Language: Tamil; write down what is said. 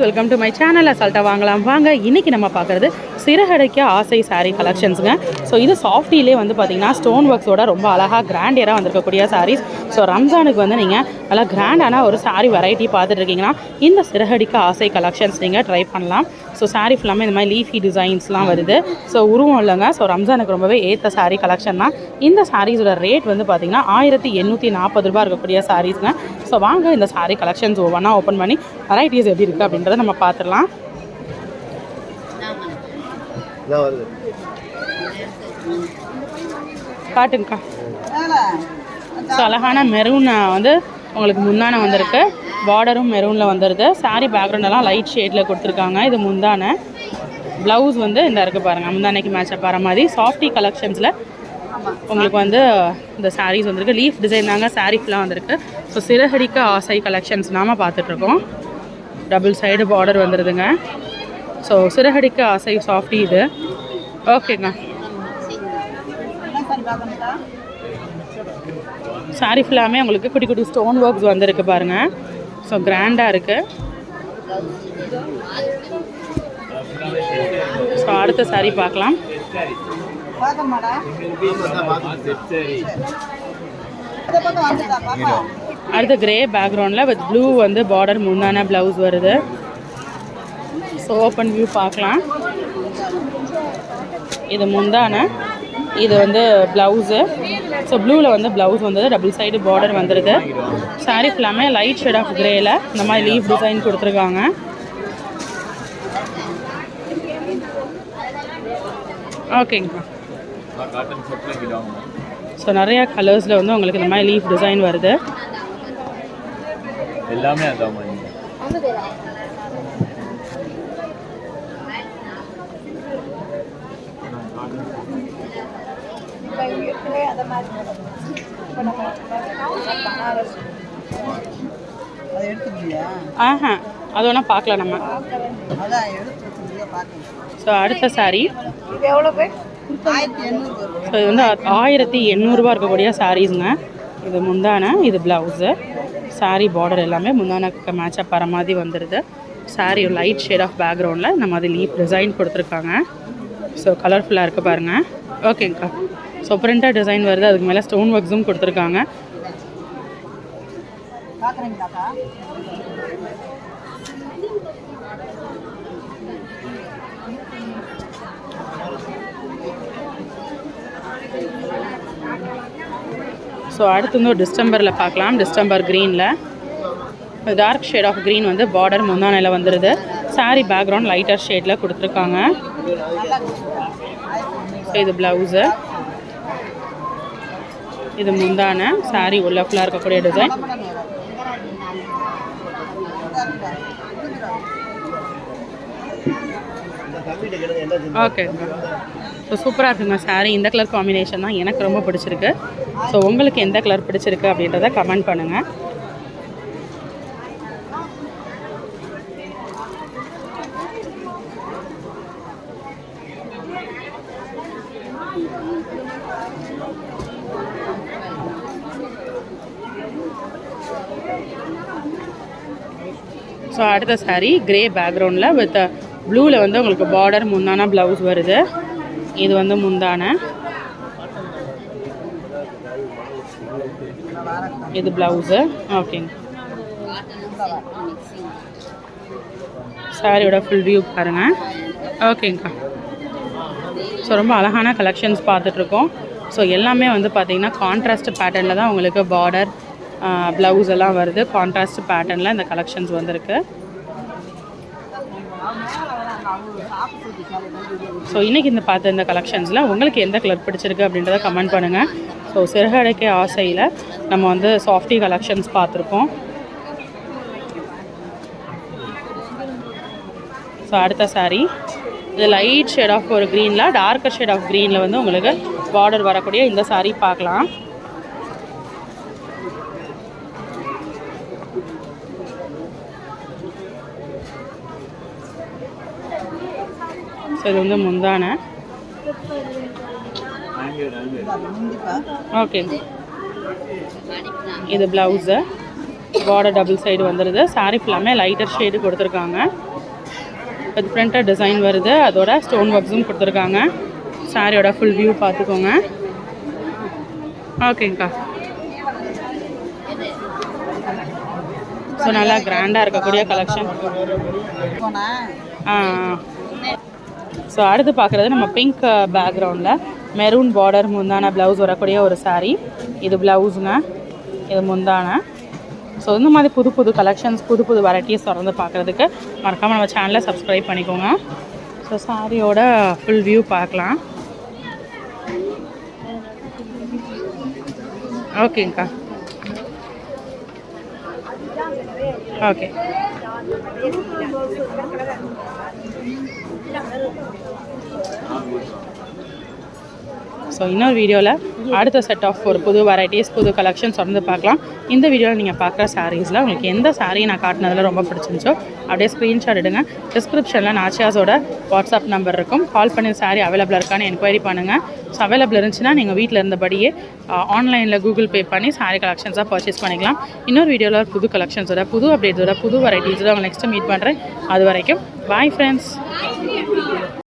Friends welcome to my channel அசால்ட்டாக வாங்கலாம். வாங்க இன்றைக்கி நம்ம பார்க்குறது சிறகடைக்க ஆசை சாரீ கலெக்ஷன்ஸுங்க ஸோ இது சாஃப்டிலே வந்து பார்த்தீங்கன்னா ஸ்டோன் ஒர்க்ஸோட ரொம்ப அழகாக கிராண்டியராக வந்திருக்கக்கூடிய சாரீஸ் ஸோ ரம்ஜானுக்கு வந்து நீங்கள் நல்லா கிராண்டான ஒரு சாரீ வெரைட்டி பார்த்துட்டு இருக்கீங்கன்னா இந்த சிறகடிக்க ஆசை கலெக்ஷன்ஸ் நீங்கள் ட்ரை பண்ணலாம். ஸோ சாரீ ஃபுல்லாமே இந்த மாதிரி லீஃபி டிசைன்ஸ்லாம் வருது. ஸோ உருவம் இல்லைங்க. ஸோ ரம்ஜானுக்கு ரொம்பவே ஏற்ற சாரீ கலெக்ஷன் தான். இந்த சாரீஸோட ரேட் வந்து பார்த்தீங்கன்னா ஆயிரத்தி எண்ணூற்றி நாற்பது ரூபாய் இருக்கக்கூடிய சாரீஸ்ங்க ஸோ வாங்க இந்த சாரீ கலெக்ஷன்ஸ் ஒவ்வொன்றா ஓப்பன் பண்ணி வெரைட்டிஸ் எப்படி இருக்குது அப்படின்றத நம்ம பார்த்துடலாம். காட்டுங்கக்கா. ஸோ அழகான மெரூன் வந்து உங்களுக்கு முந்தானை வந்திருக்கு. பார்டரும் மெரூனில் வந்துடுது saree பேக்ரவுண்ட் எல்லாம் லைட் ஷேடில் கொடுத்துருக்காங்க. இது முந்தானை. ப்ளவுஸ் வந்து இந்த இருக்குது பாருங்கள் முந்தானைக்கு மேட்சப் வர மாதிரி. சாஃப்டி கலெக்ஷன்ஸில் உங்களுக்கு வந்து இந்த sarees வந்திருக்கு. லீஃப் டிசைன் தாங்க saree ஃபுல்லாக வந்திருக்கு. ஸோ சிறகடிக்க ஆசை கலெக்ஷன்ஸ் நாம பார்த்துட்ருக்கோம் டபுள் சைடு பார்டர் வந்துடுதுங்க ஸோ சிறகடிக்க ஆசை சாஃப்டி இது. ஓகேங்க சாரி ஃபுல்லாமே உங்களுக்கு குட்டி குட்டி ஸ்டோன் ஒர்க்ஸ் வந்திருக்கு பாருங்க. ஸோ கிராண்டாக இருக்கு. ஸோ அடுத்த சாரி பார்க்கலாம். அடுத்து கிரே பேக்ரவுண்டில் வித் ப்ளூ வந்து பார்டர் முந்தான ப்ளவுஸ் வருது. ஸோ ஓப்பன் வியூ பார்க்கலாம். இது முந்தான. இது வந்து ப்ளவுஸு ஸோ ப்ளூவில் வந்து ப்ளவுஸ் வந்தது. டபுள் சைடு பார்டர் வந்துடுது saree ஃபுல்லாமே லைட் ஷேட் ஆஃப் கிரேயில் இந்த மாதிரி லீஃப் டிசைன் கொடுத்துருக்காங்க. ஓகேங்கப்பா ஸோ நிறையா கலர்ஸில் வந்து உங்களுக்கு இந்த மாதிரி லீஃப் டிசைன் வருது. எல்லாமே அதான் மாதிரி அதை எடுத்துக்கிறியா ஆஹா அது வேணால் பார்க்கலாம் நம்ம. ஸோ அடுத்த saree. ஆயிரத்தி எண்ணூறு வரும் ஸோ இது வந்து ஆயிரத்தி எண்ணூறுரூவா இருக்கக்கூடிய சாரீஸுங்க இது முந்தான இது ப்ளவுஸு saree பார்டர் எல்லாமே முந்தானக்கு மேட்சப் வர மாதிரி வந்துடுது saree லைட் ஷேட் ஆஃப் பேக்ரவுண்டில் இந்த மாதிரி லீப் டிசைன் கொடுத்துருக்காங்க. ஸோ கலர்ஃபுல்லாக இருக்குது பாருங்கள் ஓகேங்க்கா ஸோ பிரிண்டாக டிசைன் வருது. அதுக்கு மேலே ஸ்டோன் ஒர்க்ஸும் கொடுத்துருக்காங்க. ஸோ அடுத்து வந்து ஒரு டிஸ்டம்பரில் பார்க்கலாம். டிஸ்டம்பர் க்ரீனில் டார்க் ஷேட் ஆஃப் க்ரீன் வந்து பார்டர் முந்தானையில் வந்துடுது சாரி பேக்ரவுண்ட் லைட்டர் ஷேடில் கொடுத்துருக்காங்க. இது ப்ளவுஸு இது முந்தான. Saree உள்ள ஃபுல்லாக இருக்கக்கூடிய டிசைன் ஓகே ஸோ சூப்பராக இருக்குங்க saree. இந்த கலர் காம்பினேஷன் தான் எனக்கு ரொம்ப பிடிச்சிருக்கு. ஸோ உங்களுக்கு எந்த கலர் பிடிச்சிருக்கு அப்படின்றத கமெண்ட் பண்ணுங்கள் ஸோ அடுத்த saree கிரே பேக்ரவுண்டில் வித் ப்ளூவில் வந்து உங்களுக்கு பார்டர் முன்னான ப்ளவுஸ் வருது. இது வந்து முந்தான. இது ப்ளவுஸு ஓகேங்க சாரியோட ஃபுல் வியூ பாருங்கள் ஓகேங்கக்கா ஸோ ரொம்ப அழகான கலெக்ஷன்ஸ் பார்த்துட்ருக்கோம். ஸோ எல்லாமே வந்து பார்த்திங்கன்னா கான்ட்ராஸ்ட் பேட்டர்னில் தான் உங்களுக்கு பார்டர் ப்ளவுஸ் எல்லாம் வருது. கான்ட்ராஸ்ட் பேட்டர்னில் இந்த கலெக்ஷன்ஸ் வந்திருக்கு. ஸோ இன்றைக்கி இந்த பார்த்த இந்த கலெக்ஷன்ஸில் உங்களுக்கு எந்த கலர் பிடிச்சிருக்கு அப்படின்றத கமெண்ட் பண்ணுங்கள் ஸோ சிறுகடைக்கு ஆசையில் நம்ம வந்து சாஃப்டி கலெக்ஷன்ஸ் பார்த்துருக்கோம். ஸோ அடுத்த சாரீ இது லைட் ஷேட் ஆஃப் ஒரு க்ரீனில் டார்க்கர் ஷேட் ஆஃப் க்ரீனில் வந்து உங்களுக்கு பார்டர் வரக்கூடிய இந்த சாரீ பார்க்கலாம். ஸோ இது வந்து முந்தான ஓகே இது ப்ளவுஸு பார்டர் டபுள் சைடு வந்துடுது saree ஃபுல்லாமே லைட்டர் ஷேடு கொடுத்துருக்காங்க. இது பிரிண்டட் டிசைன் வருது. அதோட ஸ்டோன் ஒர்க்ஸும் கொடுத்துருக்காங்க. சாரியோட ஃபுல் வியூ பார்த்துக்கோங்க. ஓகேங்க்கா ஸோ நல்லா கிராண்டாக இருக்கக்கூடிய கலெக்ஷன் போனா? ஸோ அடுத்து பார்க்குறது நம்ம பிங்க் பேக்ரவுண்டில் மெரூன் பார்டர் முந்தான ப்ளவுஸ் வரக்கூடிய ஒரு சாரீ இது ப்ளவுஸுங்க இது முந்தான. ஸோ இந்த மாதிரி புது புது கலெக்ஷன்ஸ் புது புது வெரைட்டிஸ் தொடர்ந்து பார்க்குறதுக்கு மறக்காமல் நம்ம சேனலை சப்ஸ்கிரைப் பண்ணிக்கோங்க. ஸோ சாரியோட ஃபுல் வியூ பார்க்கலாம். ஓகேங்க்கா ஓகே 아, 뭐죠? ஸோ இன்னொரு வீடியோவில் அடுத்த செட் ஆஃப் ஒரு புது வெரைட்டிஸ் புது கலெக்ஷன்ஸ் தொடர்ந்து பார்க்கலாம். இந்த வீடியோவில் நீங்கள் பார்க்குற சாரீஸில் உங்களுக்கு எந்த சாரீ நான் காட்டினதில் ரொம்ப பிடிச்சிருந்துச்சோ அப்படியே ஸ்க்ரீன்ஷாட் எடுங்க. டிஸ்கிரிப்ஷனில் நாச்சியாஸோட வாட்ஸ்அப் நம்பர் இருக்கும். கால் பண்ணி சாரீ அவைலபிளாக இருக்கான்னு என்கொயரி பண்ணுங்கள் ஸோ அவைலபிள் இருந்துச்சுன்னா நீங்கள் வீட்டில் இருந்தபடியே ஆன்லைனில் கூகுள் பே பண்ணி சாரீ கலெக்ஷன்ஸாக பர்ச்சேஸ் பண்ணிக்கலாம். இன்னொரு வீடியோவில் புது கலெக்ஷன்ஸோட புது அப்டேட்ஸோட புது வெரைட்டிஸோட அவங்க நெக்ஸ்ட்டு மீட் பண்ணுறேன் அது வரைக்கும் பாய் ஃப்ரெண்ட்ஸ்